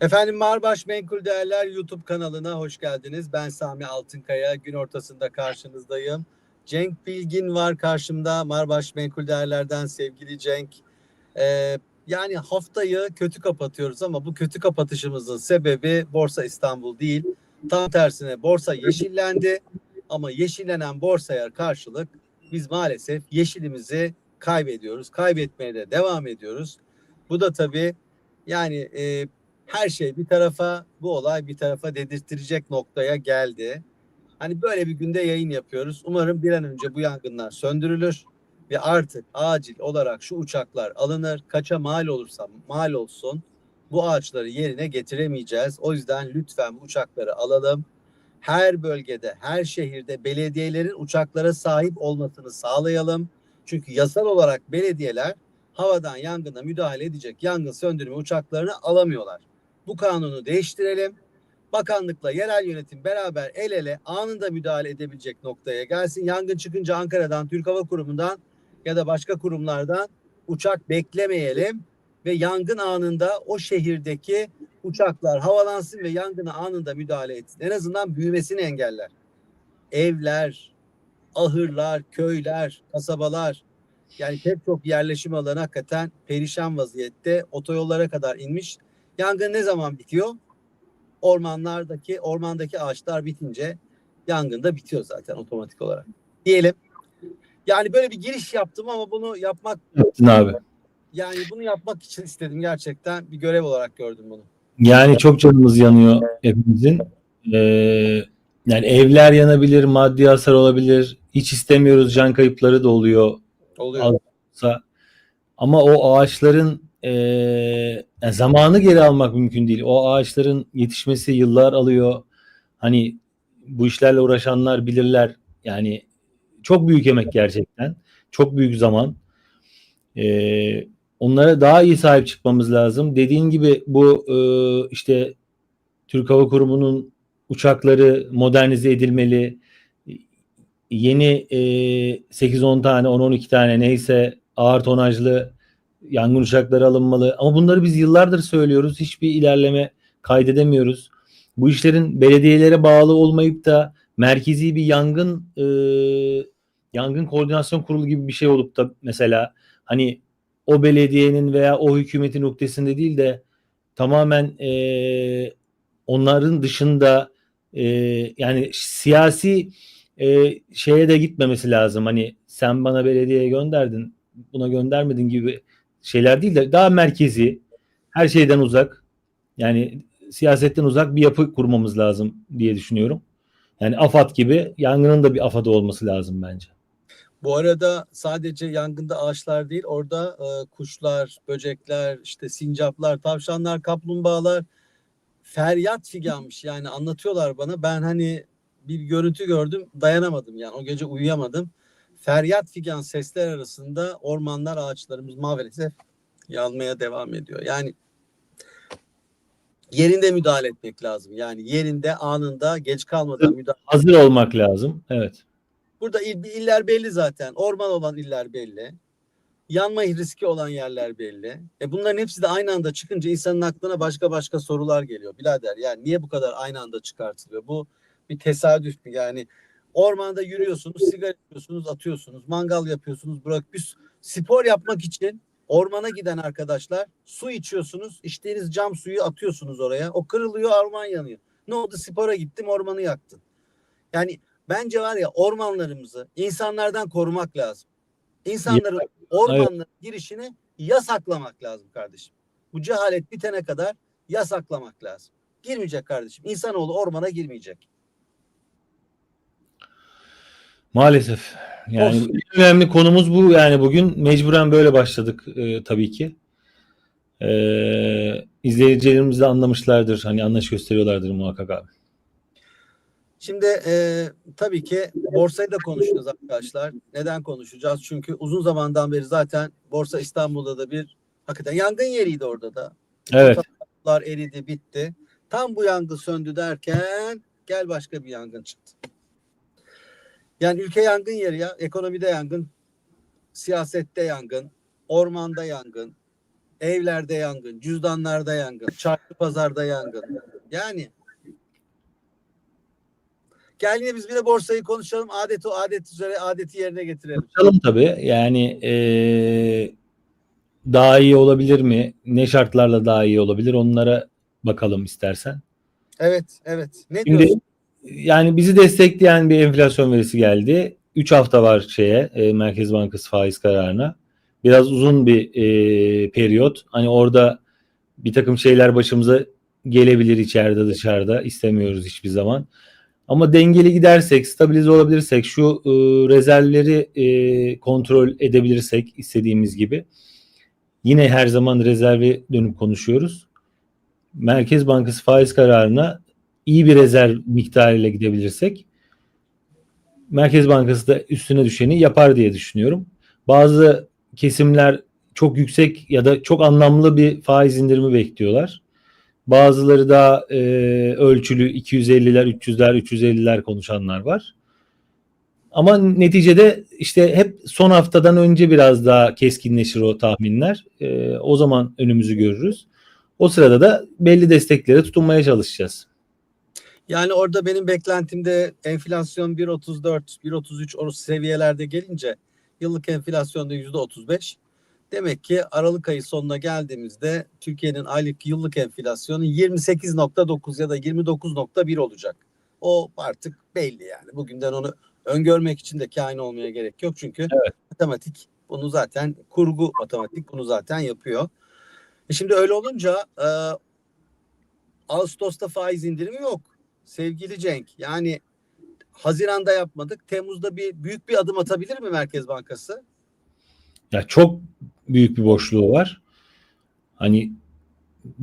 Efendim Marbaş Menkul Değerler YouTube kanalına hoş geldiniz. Ben Sami Altınkaya. Gün ortasında karşınızdayım. Cenk Bilgin var karşımda. Marbaş Menkul Değerler'den sevgili Cenk. Ee, yani haftayı kötü kapatıyoruz ama bu kötü kapatışımızın sebebi Borsa İstanbul değil. Tam tersine borsa yeşillendi ama yeşillenen borsaya karşılık biz maalesef yeşilimizi kaybediyoruz. Kaybetmeye de devam ediyoruz. Bu da tabii yani e, her şey bir tarafa bu olay bir tarafa dedirttirecek noktaya geldi. Hani böyle bir günde yayın yapıyoruz. Umarım bir an önce bu yangınlar söndürülür ve artık acil olarak şu uçaklar alınır. Kaça mal olursa mal olsun. Bu ağaçları yerine getiremeyeceğiz. O yüzden lütfen uçakları alalım. Her bölgede, her şehirde belediyelerin uçaklara sahip olmasını sağlayalım. Çünkü yasal olarak belediyeler havadan yangına müdahale edecek yangın söndürme uçaklarını alamıyorlar. Bu kanunu değiştirelim. Bakanlıkla yerel yönetim beraber el ele anında müdahale edebilecek noktaya gelsin. Yangın çıkınca Ankara'dan, Türk Hava Kurumu'ndan ya da başka kurumlardan uçak beklemeyelim ve yangın anında o şehirdeki uçaklar havalansın ve yangına anında müdahale etsin. En azından büyümesini engeller. Evler, ahırlar, köyler, kasabalar yani pek çok yerleşim alanı hakikaten perişan vaziyette otoyollara kadar inmiş. Yangın ne zaman bitiyor? Ormanlardaki, ormandaki ağaçlar bitince yangın da bitiyor zaten otomatik olarak. Diyelim. Yani böyle bir giriş yaptım ama bunu yapmak Yaptın abi. yani bunu yapmak için istedim gerçekten bir görev olarak gördüm bunu. Yani çok canımız yanıyor hepimizin. Ee, yani evler yanabilir, maddi hasar olabilir. Hiç istemiyoruz can kayıpları da oluyor. Oluyor. Ama o ağaçların ee, yani zamanı geri almak mümkün değil. O ağaçların yetişmesi yıllar alıyor. Hani bu işlerle uğraşanlar bilirler. Yani çok büyük emek gerçekten. Çok büyük zaman. Ee, onlara daha iyi sahip çıkmamız lazım. Dediğin gibi bu e, işte Türk Hava Kurumu'nun uçakları modernize edilmeli. Yeni e, 8-10 tane, 10-12 tane neyse ağır tonajlı yangın uçakları alınmalı. Ama bunları biz yıllardır söylüyoruz. Hiçbir ilerleme kaydedemiyoruz. Bu işlerin belediyelere bağlı olmayıp da merkezi bir yangın e, yangın koordinasyon kurulu gibi bir şey olup da mesela hani o belediyenin veya o hükümetin noktasında değil de tamamen e, onların dışında e, yani siyasi e, şeye de gitmemesi lazım. Hani sen bana belediyeye gönderdin, buna göndermedin gibi şeyler değil de daha merkezi, her şeyden uzak, yani siyasetten uzak bir yapı kurmamız lazım diye düşünüyorum. Yani AFAD gibi yangının da bir AFAD'ı olması lazım bence. Bu arada sadece yangında ağaçlar değil orada e, kuşlar, böcekler, işte sincaplar, tavşanlar, kaplumbağalar feryat figanmış. Yani anlatıyorlar bana. Ben hani bir görüntü gördüm dayanamadım yani o gece uyuyamadım. Feryat figan sesler arasında ormanlar ağaçlarımız maalesef yanmaya devam ediyor. Yani yerinde müdahale etmek lazım. Yani yerinde anında geç kalmadan müdahale Hazır olmak lazım. Evet. Burada il, iller belli zaten. Orman olan iller belli. Yanma riski olan yerler belli. E bunların hepsi de aynı anda çıkınca insanın aklına başka başka sorular geliyor. Birader yani niye bu kadar aynı anda çıkartılıyor? Bu bir tesadüf mü? Yani ormanda yürüyorsunuz, sigara yapıyorsunuz, atıyorsunuz, mangal yapıyorsunuz. Bırak bir spor yapmak için ormana giden arkadaşlar su içiyorsunuz. içtiğiniz cam suyu atıyorsunuz oraya. O kırılıyor, orman yanıyor. Ne oldu? Spora gittim, ormanı yaktın. Yani Bence var ya ormanlarımızı insanlardan korumak lazım. İnsanların ormanlara girişini yasaklamak lazım kardeşim. Bu cehalet bitene kadar yasaklamak lazım. Girmeyecek kardeşim. İnsanoğlu ormana girmeyecek. Maalesef. Yani Olsun. en önemli konumuz bu. Yani bugün mecburen böyle başladık e, tabii ki. E, izleyicilerimiz de anlamışlardır. Hani anlayış gösteriyorlardır muhakkak abi. Şimdi e, tabii ki borsayı da konuşacağız arkadaşlar. Neden konuşacağız? Çünkü uzun zamandan beri zaten Borsa İstanbul'da da bir hakikaten yangın yeriydi orada da. Evet. Fotoğraflar eridi bitti. Tam bu yangın söndü derken gel başka bir yangın çıktı. Yani ülke yangın yeri ya. Ekonomide yangın, siyasette yangın, ormanda yangın, Evlerde yangın, cüzdanlarda yangın, çarşı pazarda yangın. Yani gel yine biz bir de borsayı konuşalım. Adet o adet üzere adeti yerine getirelim. Konuşalım tabii. Yani eee, daha iyi olabilir mi? Ne şartlarla daha iyi olabilir? Onlara bakalım istersen. Evet, evet. Ne Şimdi diyorsun? Yani bizi destekleyen bir enflasyon verisi geldi. 3 hafta var şeye e, Merkez Bankası faiz kararına. Biraz uzun bir e, periyot. Hani orada bir takım şeyler başımıza gelebilir içeride dışarıda. istemiyoruz hiçbir zaman. Ama dengeli gidersek, stabilize olabilirsek, şu e, rezervleri e, kontrol edebilirsek istediğimiz gibi yine her zaman rezerve dönüp konuşuyoruz. Merkez Bankası faiz kararına iyi bir rezerv miktarıyla gidebilirsek Merkez Bankası da üstüne düşeni yapar diye düşünüyorum. Bazı kesimler çok yüksek ya da çok anlamlı bir faiz indirimi bekliyorlar. Bazıları daha e, ölçülü 250'ler, 300'ler, 350'ler konuşanlar var. Ama neticede işte hep son haftadan önce biraz daha keskinleşir o tahminler. E, o zaman önümüzü görürüz. O sırada da belli desteklere tutunmaya çalışacağız. Yani orada benim beklentimde enflasyon 1.34, 1.33 o seviyelerde gelince yıllık enflasyon da %35. Demek ki Aralık ayı sonuna geldiğimizde Türkiye'nin aylık yıllık enflasyonu 28.9 ya da 29.1 olacak. O artık belli yani. Bugünden onu öngörmek için de kain olmaya gerek yok. Çünkü Evet. matematik bunu zaten kurgu matematik bunu zaten yapıyor. E şimdi öyle olunca e, Ağustos'ta faiz indirimi yok sevgili Cenk. Yani Haziran'da yapmadık. Temmuz'da bir büyük bir adım atabilir mi Merkez Bankası? Ya çok büyük bir boşluğu var. Hani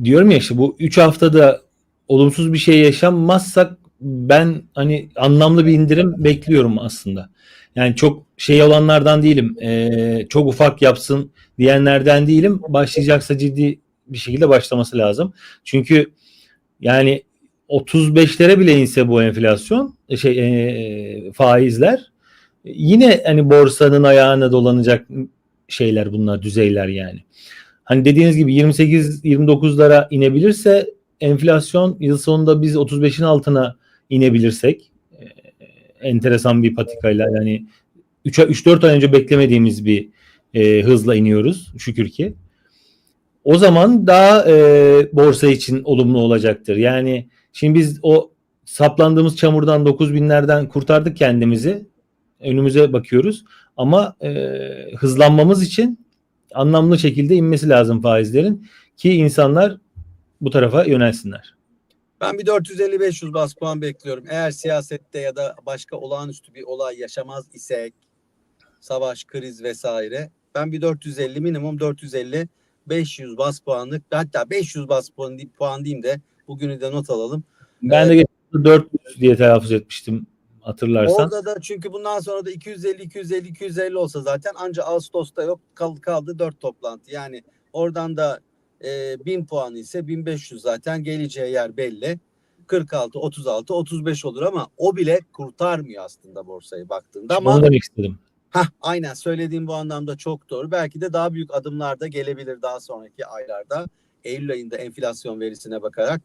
diyorum ya işte bu 3 haftada olumsuz bir şey yaşanmazsak ben hani anlamlı bir indirim bekliyorum aslında. Yani çok şey olanlardan değilim. Ee, çok ufak yapsın diyenlerden değilim. Başlayacaksa ciddi bir şekilde başlaması lazım. Çünkü yani 35'lere bile inse bu enflasyon şey e, faizler yine hani borsanın ayağına dolanacak şeyler bunlar düzeyler yani. Hani dediğiniz gibi 28-29'lara inebilirse enflasyon yıl sonunda biz 35'in altına inebilirsek e, enteresan bir patikayla yani 3-4 ay önce beklemediğimiz bir e, hızla iniyoruz şükür ki. O zaman daha e, borsa için olumlu olacaktır. Yani şimdi biz o saplandığımız çamurdan 9000'lerden kurtardık kendimizi. Önümüze bakıyoruz. Ama e, hızlanmamız için anlamlı şekilde inmesi lazım faizlerin ki insanlar bu tarafa yönelsinler. Ben bir 450-500 bas puan bekliyorum. Eğer siyasette ya da başka olağanüstü bir olay yaşamaz isek, savaş, kriz vesaire, ben bir 450 minimum 450 500 bas puanlık hatta 500 bas puan, puan diyeyim de bugünü de not alalım. Ben de geçen 400 diye telaffuz etmiştim hatırlarsan. Orada da çünkü bundan sonra da 250 250 250 olsa zaten anca Ağustos'ta yok kaldı kaldı 4 toplantı. Yani oradan da e, 1000 puan ise 1500 zaten geleceği yer belli. 46, 36, 35 olur ama o bile kurtarmıyor aslında borsayı baktığında ama Onu demek istedim. Hah, aynen söylediğim bu anlamda çok doğru. Belki de daha büyük adımlar da gelebilir daha sonraki aylarda. Eylül ayında enflasyon verisine bakarak.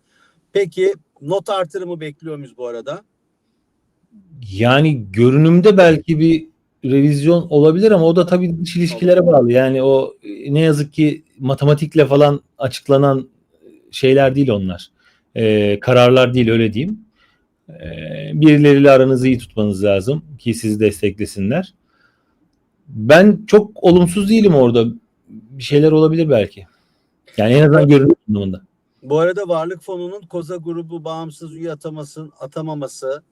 Peki not artırımı bekliyor muyuz bu arada? Yani görünümde belki bir revizyon olabilir ama o da tabii dış ilişkilere bağlı. Yani o ne yazık ki matematikle falan açıklanan şeyler değil onlar. Ee, kararlar değil öyle diyeyim. Ee, birileriyle aranızı iyi tutmanız lazım ki sizi desteklesinler. Ben çok olumsuz değilim orada. Bir şeyler olabilir belki. Yani en azından görünüm anlamında. Bu arada Varlık Fonu'nun Koza grubu bağımsız üye ataması, atamaması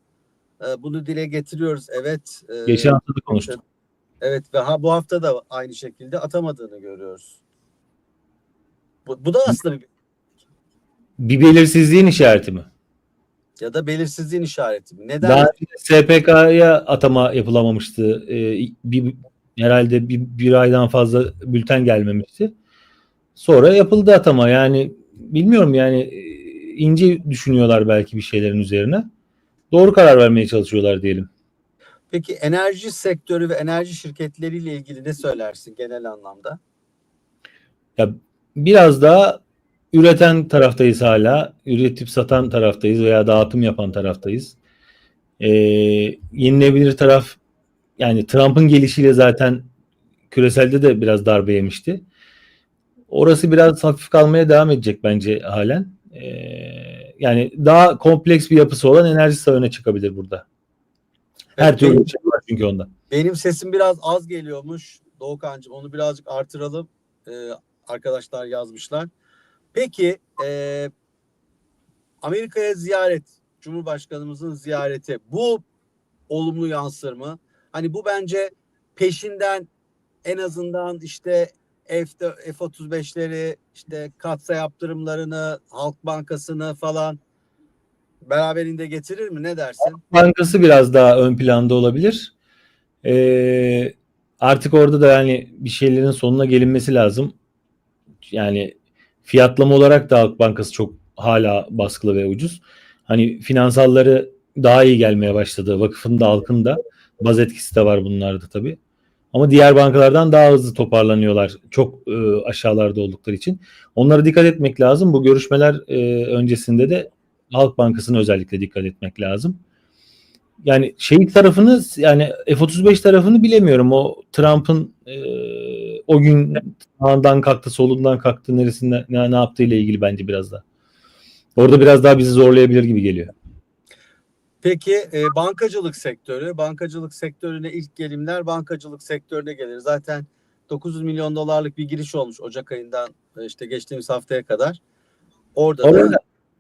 e, bunu dile getiriyoruz. Evet. e, Geçen hafta da konuştuk. Evet ve ha, bu hafta da aynı şekilde atamadığını görüyoruz. Bu, bu da aslında bir Bir belirsizliğin işareti mi? ya da belirsizliğin işareti. mi? Neden? Daha SPK'ya atama yapılamamıştı. Ee, bir herhalde bir, bir aydan fazla bülten gelmemişti. Sonra yapıldı atama. Yani bilmiyorum yani e, ince düşünüyorlar belki bir şeylerin üzerine. Doğru karar vermeye çalışıyorlar diyelim. Peki enerji sektörü ve enerji şirketleriyle ilgili ne söylersin genel anlamda? Ya biraz daha üreten taraftayız hala. Üretip satan taraftayız veya dağıtım yapan taraftayız. Ee, yenilebilir taraf yani Trump'ın gelişiyle zaten küreselde de biraz darbe yemişti. Orası biraz hafif kalmaya devam edecek bence halen. Ee, yani daha kompleks bir yapısı olan enerji sağı öne çıkabilir burada. Her Evet, türlü benim- şey var çünkü onda. Benim sesim biraz az geliyormuş Doğukan'cığım. Onu birazcık artıralım. Ee, arkadaşlar yazmışlar. Peki e, Amerika'ya ziyaret, Cumhurbaşkanımızın ziyareti bu olumlu yansır mı? Hani bu bence peşinden en azından işte F, F-35'leri, işte katsa yaptırımlarını, Halk Bankası'nı falan beraberinde getirir mi? Ne dersin? Bankası biraz daha ön planda olabilir. Ee, artık orada da yani bir şeylerin sonuna gelinmesi lazım. Yani fiyatlama olarak da Halk Bankası çok hala baskılı ve ucuz. Hani finansalları daha iyi gelmeye başladı. Vakıfın da halkın da baz etkisi de var bunlarda tabii. Ama diğer bankalardan daha hızlı toparlanıyorlar. Çok e, aşağılarda oldukları için. Onlara dikkat etmek lazım. Bu görüşmeler e, öncesinde de Halk Bankası'na özellikle dikkat etmek lazım. Yani şey tarafını yani F-35 tarafını bilemiyorum. O Trump'ın e, o gün sağından kalktı, solundan kalktı, neresinde ne, ne yaptığıyla ilgili bence biraz da. Orada biraz daha bizi zorlayabilir gibi geliyor. Peki e, bankacılık sektörü, bankacılık sektörüne ilk gelimler bankacılık sektörüne gelir. Zaten 900 milyon dolarlık bir giriş olmuş Ocak ayından e, işte geçtiğimiz haftaya kadar. Orada Orada- da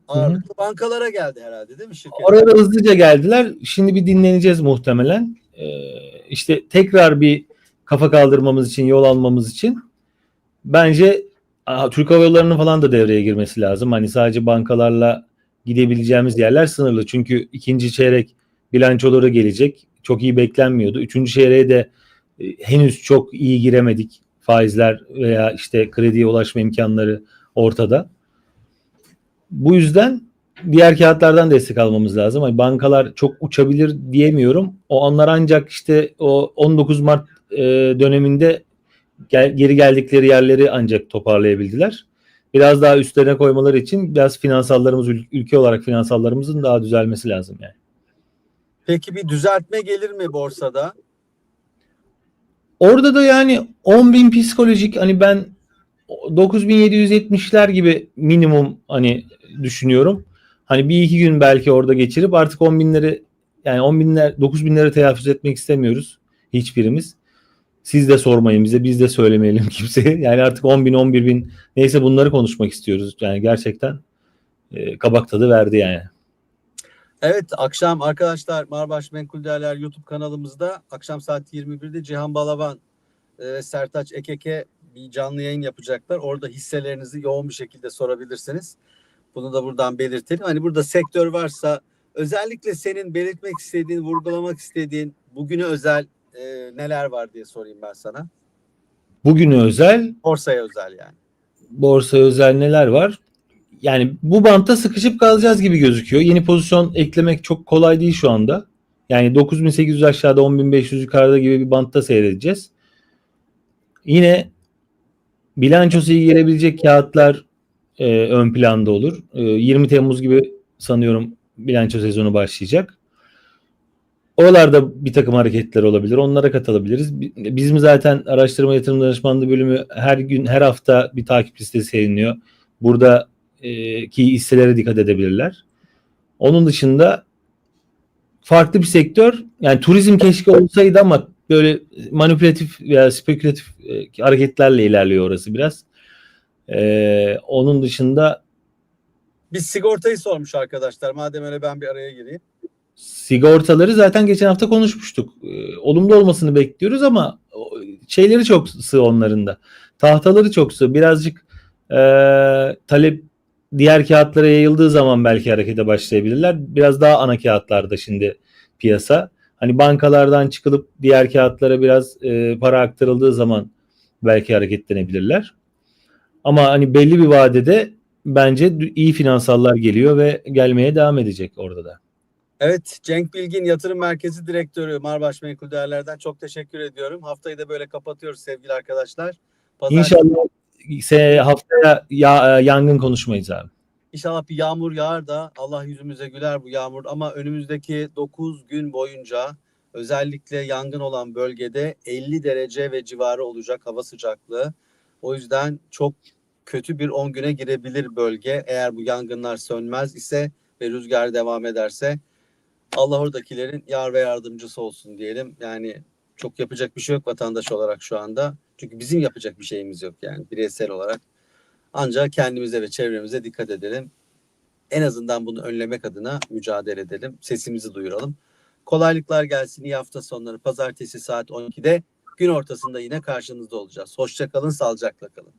ağırlıklı bankalara geldi herhalde değil mi şirket? Orada hızlıca geldiler. Şimdi bir dinleneceğiz muhtemelen. Ee, işte tekrar bir kafa kaldırmamız için, yol almamız için bence aa, Türk Hava Yolları'nın falan da devreye girmesi lazım. Hani sadece bankalarla gidebileceğimiz yerler sınırlı. Çünkü ikinci çeyrek bilançoları gelecek. Çok iyi beklenmiyordu. Üçüncü çeyreğe de e, henüz çok iyi giremedik. Faizler veya işte krediye ulaşma imkanları ortada. Bu yüzden diğer kağıtlardan destek almamız lazım. Hani bankalar çok uçabilir diyemiyorum. O anlar ancak işte o 19 Mart e, döneminde geri geldikleri yerleri ancak toparlayabildiler. Biraz daha üstlerine koymaları için biraz finansallarımız ül- ülke olarak finansallarımızın daha düzelmesi lazım yani. Peki bir düzeltme gelir mi borsada? Orada da yani 10 bin psikolojik hani ben 9770'ler gibi minimum hani düşünüyorum. Hani bir iki gün belki orada geçirip artık 10 binleri yani 10 binler 9 binleri telaffuz etmek istemiyoruz hiçbirimiz. Siz de sormayın bize biz de söylemeyelim kimseye. Yani artık 10 bin 11 bin neyse bunları konuşmak istiyoruz. Yani gerçekten e, kabak tadı verdi yani. Evet akşam arkadaşlar Marbaş Menkul Değerler YouTube kanalımızda akşam saat 21'de Cihan Balaban e, ve Sertaç Ekeke bir canlı yayın yapacaklar. Orada hisselerinizi yoğun bir şekilde sorabilirsiniz. Bunu da buradan belirtelim. Hani burada sektör varsa özellikle senin belirtmek istediğin, vurgulamak istediğin bugüne özel e, neler var diye sorayım ben sana. Bugüne özel Borsaya özel yani. borsa özel neler var? Yani bu bantta sıkışıp kalacağız gibi gözüküyor. Yeni pozisyon eklemek çok kolay değil şu anda. Yani 9800 aşağıda 10500 yukarıda gibi bir bantta seyredeceğiz. Yine bilançosu iyi gelebilecek kağıtlar e, ön planda olur. E, 20 Temmuz gibi sanıyorum bilanço sezonu başlayacak. Oralarda bir takım hareketler olabilir. Onlara katılabiliriz. Bi- Bizim zaten araştırma yatırım danışmanlığı bölümü her gün her hafta bir takip listesi yayınlıyor. Burada e, hisselere dikkat edebilirler. Onun dışında farklı bir sektör yani turizm keşke olsaydı ama böyle manipülatif veya spekülatif e, hareketlerle ilerliyor orası biraz. E, onun dışında Biz sigortayı sormuş arkadaşlar. Madem öyle ben bir araya gireyim. Sigortaları zaten geçen hafta konuşmuştuk. Ee, olumlu olmasını bekliyoruz ama şeyleri çok sığ onların da. Tahtaları çok sığ. Birazcık e, talep diğer kağıtlara yayıldığı zaman belki harekete başlayabilirler. Biraz daha ana kağıtlarda şimdi piyasa. Hani bankalardan çıkılıp diğer kağıtlara biraz e, para aktarıldığı zaman belki hareketlenebilirler. Ama hani belli bir vadede bence iyi finansallar geliyor ve gelmeye devam edecek orada da. Evet Cenk Bilgin Yatırım Merkezi Direktörü Marbaş Menkul Değerler'den çok teşekkür ediyorum. Haftayı da böyle kapatıyoruz sevgili arkadaşlar. Pazartesi- İnşallah se haftaya ya, e, yangın konuşmayız abi. İnşallah bir yağmur yağar da Allah yüzümüze güler bu yağmur ama önümüzdeki 9 gün boyunca özellikle yangın olan bölgede 50 derece ve civarı olacak hava sıcaklığı. O yüzden çok kötü bir 10 güne girebilir bölge eğer bu yangınlar sönmez ise ve rüzgar devam ederse Allah oradakilerin yar ve yardımcısı olsun diyelim. Yani çok yapacak bir şey yok vatandaş olarak şu anda. Çünkü bizim yapacak bir şeyimiz yok yani bireysel olarak. Ancak kendimize ve çevremize dikkat edelim. En azından bunu önlemek adına mücadele edelim. Sesimizi duyuralım. Kolaylıklar gelsin. İyi hafta sonları. Pazartesi saat 12'de gün ortasında yine karşınızda olacağız. Hoşça kalın, sağlıcakla kalın.